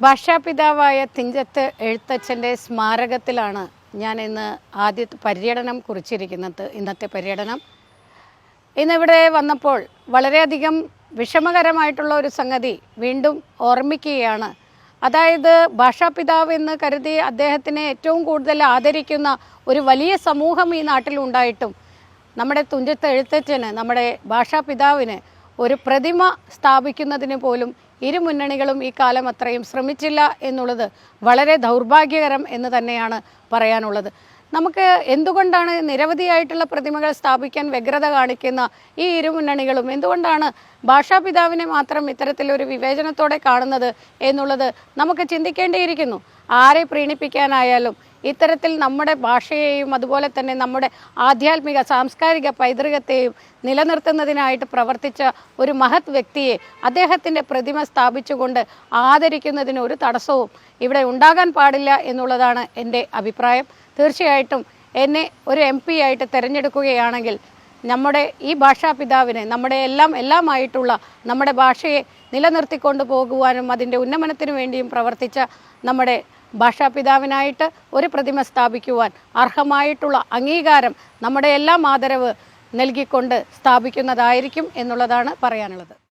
ഭാഷാപിതാവായ തിഞ്ചത്ത് എഴുത്തച്ഛന്റെ സ്മാരകത്തിലാണ് ഞാൻ ഇന്ന് ആദ്യ പര്യടനം കുറിച്ചിരിക്കുന്നത് ഇന്നത്തെ പര്യടനം. ഇന്നിവിടെ വന്നപ്പോൾ വളരെയധികം വിഷമകരമായിട്ടുള്ള ഒരു സംഗതി വീണ്ടും ഓർമ്മിക്കുകയാണ്. അതായത് ഭാഷാപിതാവ് എന്ന് കരുതി അദ്ദേഹത്തിനെ ഏറ്റവും കൂടുതൽ ആദരിക്കുന്ന ഒരു വലിയ സമൂഹം ഈ നാട്ടിലുണ്ടായിട്ടും നമ്മുടെ തുഞ്ചത്ത് എഴുത്തച്ഛന് നമ്മുടെ ഭാഷാപിതാവിന് ഒരു പ്രതിമ സ്ഥാപിക്കുന്നതിന് പോലും ഇരു മുന്നണികളും ഈ കാലം അത്രയും ശ്രമിച്ചില്ല എന്നുള്ളത് വളരെ ദൗർഭാഗ്യകരം എന്ന് തന്നെയാണ് പറയാനുള്ളത്. നമുക്ക് എന്തുകൊണ്ടാണ് നിരവധിയായിട്ടുള്ള പ്രതിമകൾ സ്ഥാപിക്കാൻ വ്യഗ്രത കാണിക്കുന്ന ഈ ഇരുമുന്നണികളും എന്തുകൊണ്ടാണ് ഭാഷാപിതാവിനെ മാത്രം ഇത്തരത്തിലൊരു വിവേചനത്തോടെ കാണുന്നത് എന്നുള്ളത് നമുക്ക് ചിന്തിക്കേണ്ടിയിരിക്കുന്നു. ആരെ പ്രീണിപ്പിക്കാനായാലും ഇത്തരത്തിൽ നമ്മുടെ ഭാഷയെയും അതുപോലെ തന്നെ നമ്മുടെ ആധ്യാത്മിക സാംസ്കാരിക പൈതൃകത്തെയും നിലനിർത്തുന്നതിനായിട്ട് പ്രവർത്തിച്ച ഒരു മഹത് വ്യക്തിയെ അദ്ദേഹത്തിന്റെ പ്രതിമ സ്ഥാപിച്ചുകൊണ്ട് ആദരിക്കുന്നതിന് ഒരു തടസ്സവും ഇവിടെ ഉണ്ടാകാൻ പാടില്ല എന്നുള്ളതാണ് എന്റെ അഭിപ്രായം. തീർച്ചയായിട്ടും എന്നെ ഒരു എം പി ആയിട്ട് തിരഞ്ഞെടുക്കുകയാണെങ്കിൽ നമ്മുടെ ഈ ഭാഷാപിതാവിനെ നമ്മുടെ എല്ലാം എല്ലാമായിട്ടുള്ള നമ്മുടെ ഭാഷയെ നിലനിർത്തിക്കൊണ്ട് പോകുവാനും അതിന്റെ ഉന്നമനത്തിനു വേണ്ടിയും പ്രവർത്തിച്ച നമ്മുടെ ഭാഷാപിതാവിനായിട്ട് ഒരു പ്രതിമ സ്ഥാപിക്കുവാൻ അർഹമായിട്ടുള്ള അംഗീകാരം നമ്മുടെ എല്ലാം ആദരവ് നൽകിക്കൊണ്ട് സ്ഥാപിക്കുന്നതായിരിക്കും എന്നുള്ളതാണ് പറയാനുള്ളത്.